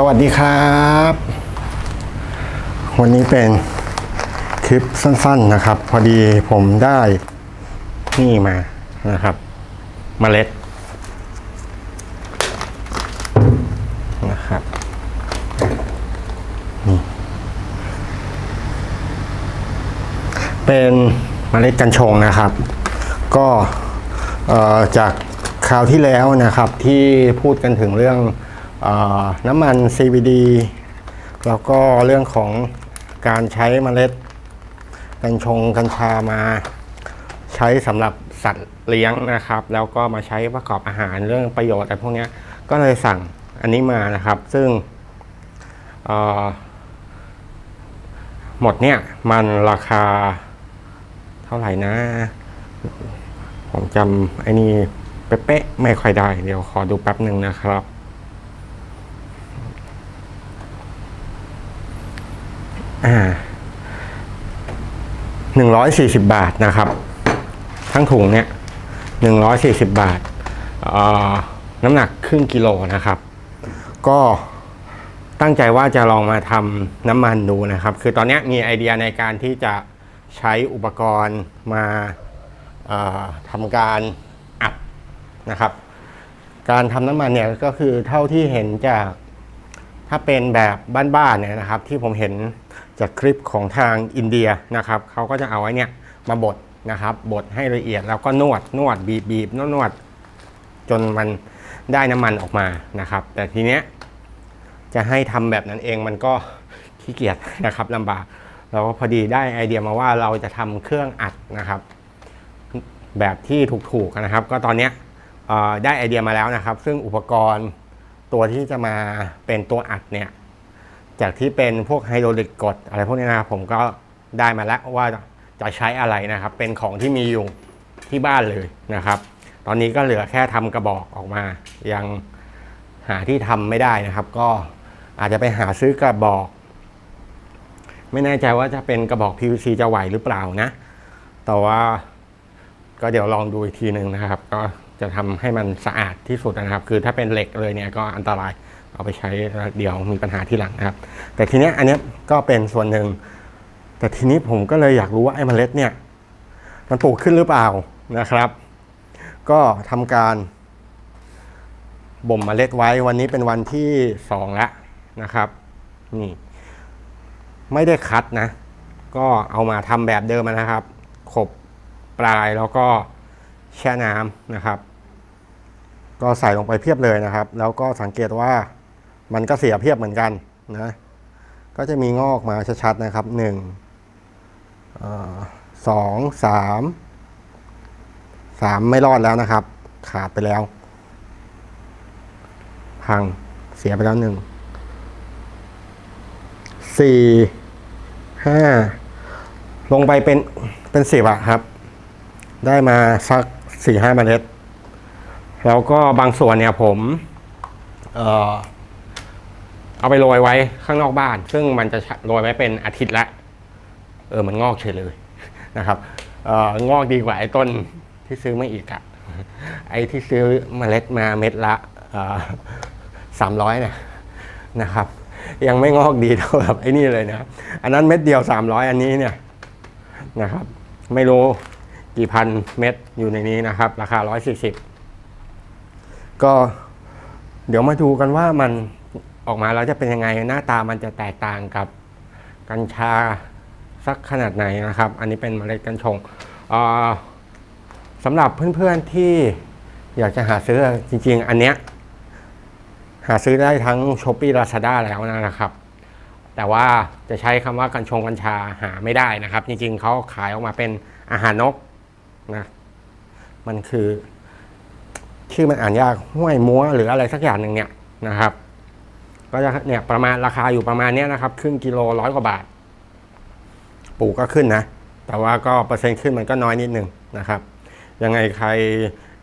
สวัสดีครับ วันนี้เป็นคลิปสั้น ๆนะครับ พอดีผมได้นี่มานะครับเมล็ดนะครับนี่เป็นเมล็ดกัญชงนะครับ ก็เอ่อจากคราวที่แล้วนะครับที่พูดกันถึงเรื่อง น้ำมัน CBD แล้วก็เรื่องของการใช้เมล็ด กัญชงกัญชามาใช้สำหรับสัตว์เลี้ยงนะครับ แล้วก็มาใช้ประกอบอาหารเรื่องประโยชน์อะไรพวกนี้ก็เลยสั่งอันนี้มานะครับ ซึ่งหมดเนี่ยมันราคาเท่าไหร่นะ ผมจำไอ้นี่เป๊ะๆไม่ค่อยได้ เดี๋ยวขอดูแป๊บหนึ่งนะครับ อ่าหนึ่งร้อยสี่สิบบาทนะครับ ทั้งถุงเนี่ยหนึ่งร้อยสี่สิบบาทอ่อน้ำหนักครึ่งกิโลนะครับ ก็ตั้งใจว่าจะลองมาทำน้ำมันดูนะครับ คือตอนนี้มีไอเดียในการที่จะใช้อุปกรณ์มาทำการอัดนะครับ การทำน้ำมันเนี่ยก็คือเท่าที่เห็นจากถ้าเป็นแบบบ้านๆเนี่ยนะครับ ที่ผมเห็น จากคลิปของทางอินเดียนะครับเขาก็จะเอาไว้เนี่ยมาบดนะครับบดให้ละเอียดแล้วก็นวดนวดบีบบีบนวดนวดจนมันได้น้ำมันออกมานะครับ แต่ทีเนี้ยจะให้ทำแบบนั้นเองมันก็ขี้เกียจนะครับลำบากเราก็พอดีได้ไอเดียมาว่าเราจะทำเครื่องอัดนะครับ แบบที่ถูกๆนะครับ ก็ตอนเนี้ยได้ไอเดียมาแล้วนะครับ ซึ่งอุปกรณ์ตัวที่จะมาเป็นตัวอัดเนี่ย จากที่เป็นพวกไฮโดรลิกกดอะไรพวกนี้นะผมก็ได้มาแล้วว่าจะใช้อะไรนะครับ เป็นของที่มีอยู่ที่บ้านเลยนะครับ ตอนนี้ก็เหลือแค่ทำกระบอกออกมา ยังหาที่ทำไม่ได้นะครับ ก็อาจจะไปหาซื้อกระบอก ไม่แน่ใจว่าจะเป็นกระบอก PVC จะไหวหรือเปล่านะ แต่ว่าก็เดี๋ยวลองดูอีกทีหนึ่งนะครับ ก็จะทำให้มันสะอาดที่สุดนะครับ คือถ้าเป็นเหล็กเลยเนี่ยก็อันตราย เอาไปใช้แล้วเดี๋ยวมีปัญหาที่หลังนะครับ แต่ทีเนี้ยอันเนี้ยก็เป็นส่วนหนึ่ง แต่ทีนี้ผมก็เลยอยากรู้ว่าไอ้เมล็ดเนี่ยมันปลูกขึ้นหรือเปล่านะครับ ก็ทำการบ่มเมล็ดไว้วันนี้เป็นวันที่สองแล้วนะครับนี่ไม่ได้คัดนะ ก็เอามาทำแบบเดิมนะครับ ขบปลายแล้วก็แช่น้ำนะครับ ก็ใส่ลงไปเพียบเลยนะครับ แล้วก็สังเกตว่า มันก็เสียเพียบเหมือนกันนะ ก็จะมีงอกมาชัดๆนะครับหนึ่งสองสามสามไม่รอดแล้วนะครับ ขาดไปแล้ว พังเสียไปแล้วหนึ่งสี่ห้าลงไปเป็นเป็นสิบอะครับ ได้มาสักสี่ห้าเมล็ด แล้วก็บางส่วนเนี่ยผม เอ่อ เอาไปโรยไว้ข้างนอกบ้าน ซึ่งมันจะโรยไว้เป็นอาทิตย์ละ เออมันงอกเฉยเลยนะครับเอองอกดีกว่าไอ้ต้นที่ซื้อมาอีกอะไอ้ที่ซื้อเมล็ดมาเม็ดละสามร้อยเนี่ยนะครับ ยังไม่งอกดีเท่ากับไอ้นี่เลยนะอันนั้นเม็ดเดียวสามร้อยอันนี้เนี่ยนะครับ ไม่รู้กี่พันเม็ดอยู่ในนี้นะครับ ราคาร้อยสี่สิบก็เดี๋ยวมาดูกันว่ามัน ออกมาแล้วจะเป็นยังไงหน้าตามันจะแตกต่างกับกัญชาสักขนาดไหนนะครับ อันนี้เป็นเมล็ดกัญชงสำหรับเพื่อนๆที่อยากจะหาซื้อจริง ๆ อันเนี้ยหาซื้อได้ทั้ง s h อ p e e Lazada แล้วนะครับ แต่ว่าจะใช้คำว่ากัญชงกัญชาหาไม่ได้นะครับ จริง ๆเขาขายออกมาเป็นอาหารนกนะมันคือ ชื่อมันอ่านยากห้วยมัวหรืออะไรสักอย่างหนึ่งเนี่ยนะครับ ก็จะเนี่ยประมาณราคาอยู่ประมาณนี้นะครับ ครึ่งกิโลร้อยกว่าบาท ปลูกก็ขึ้นนะ แต่ว่าก็เปอร์เซ็นต์ขึ้นมันก็น้อยนิดนึงนะครับ ยังไงใคร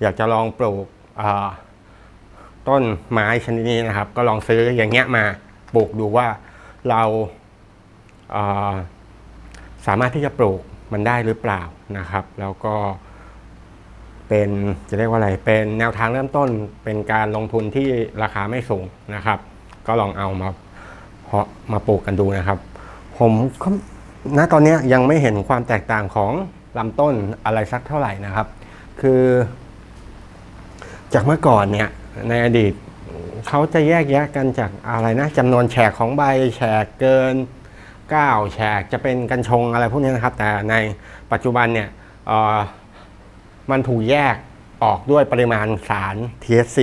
อยากจะลองปลูกต้นไม้ชนิดนี้นะครับ ก็ลองซื้ออย่างเงี้ยมาปลูกดูว่าเราเอ่อสามารถที่จะปลูกมันได้หรือเปล่านะครับ แล้วก็เป็นจะเรียกว่าอะไรเป็นแนวทางเริ่มต้นเป็นการลงทุนที่ราคาไม่สูงนะครับ ก็ลองเอามาเพาะมาปลูกกันดูนะครับ ผมก็ณตอนนี้ยังไม่เห็นความแตกต่างของลำต้นอะไรสักเท่าไหร่นะครับ คือ จากเมื่อก่อนเนี่ยในอดีตเขาจะแยกแยะกันจากอะไรนะจำนวนแฉกของใบแฉกเกิน9แฉกจะเป็นกัญชงอะไรพวกนี้นะครับ แต่ในปัจจุบันเนี่ยมันถูกแยกออกด้วยปริมาณสาร THC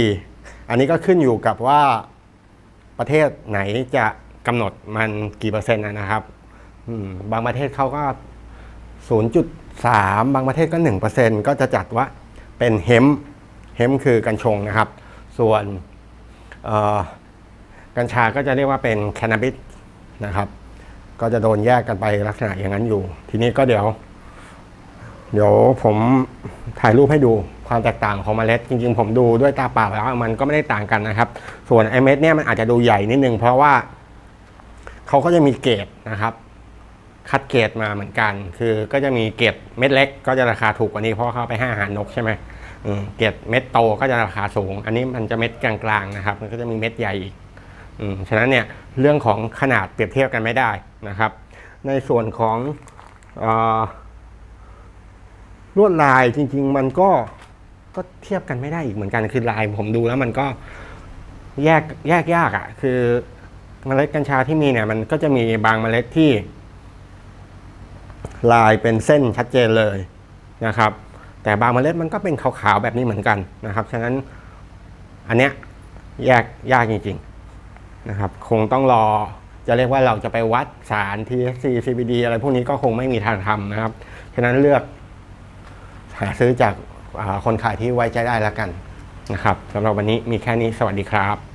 อันนี้ก็ขึ้นอยู่กับว่า ประเทศไหนจะกำหนดมันกี่เปอร์เซ็นต์นะครับบางประเทศเขาก็ 0.3 บางประเทศก็ 1%ก็จะจัดว่าเป็นเฮมเฮมคือกัญชงนะครับ ส่วนกัญชาก็จะเรียกว่าเป็นแคน a บิสนะครับ ก็จะโดนแยกกันไปลักษณะอย่างนั้นอยู่ ทีนี้ก็เดี๋ยว เดี๋ยวผมถ่ายรูปให้ดูความแตกต่างของเมล็ด จริง ๆ ผมดูด้วยตาเปล่าแล้วมันก็ไม่ได้ต่างกันนะครับ ส่วนไอเม็ดเนี่ยมันอาจจะดูใหญ่นิดนึงเพราะว่าเขาก็จะมีเกรดนะครับ คัดเกรดมาเหมือนกัน คือก็จะมีเกรดเม็ดเล็ก ก็จะราคาถูกกว่านี้เพราะเขาไปให้อาหารนกใช่ไหมเกรดเม็ดโตก็จะราคาสูง อันนี้มันจะเม็ดกลางๆนะครับ มันก็จะมีเม็ดใหญ่อีกอฉะนั้นเนี่ยเรื่องของขนาดเปรียบเทียบกันไม่ได้นะครับ ในส่วนของอ ลวดลายจริง ๆ มันก็ก็เทียบกันไม่ได้อีกเหมือนกันคือลายผมดูแล้วมันก็แยกแยกยากอะ่ะ คือเมล็ดกัญชาที่มีเนี่ย มันก็จะมีบางเมล็ดที่ ลายเป็นเส้นชัดเจนเลยนะครับ แต่บางเมล็ดมันก็เป็นขาวๆแบบนี้เหมือนกันนะครับฉะนั้นอันเนี้ยแยกยากจริง ๆนะครับ คงต้องรอจะเรียกว่าเราจะไปวัดสาร THC CBD อะไรพวกนี้ก็คงไม่มีทางทำนะครับ ฉะนั้นเลือก หาซื้อจากคนขายที่ไว้ใจได้แล้วกันนะครับสำหรับวันนี้มีแค่นี้สวัสดีครับ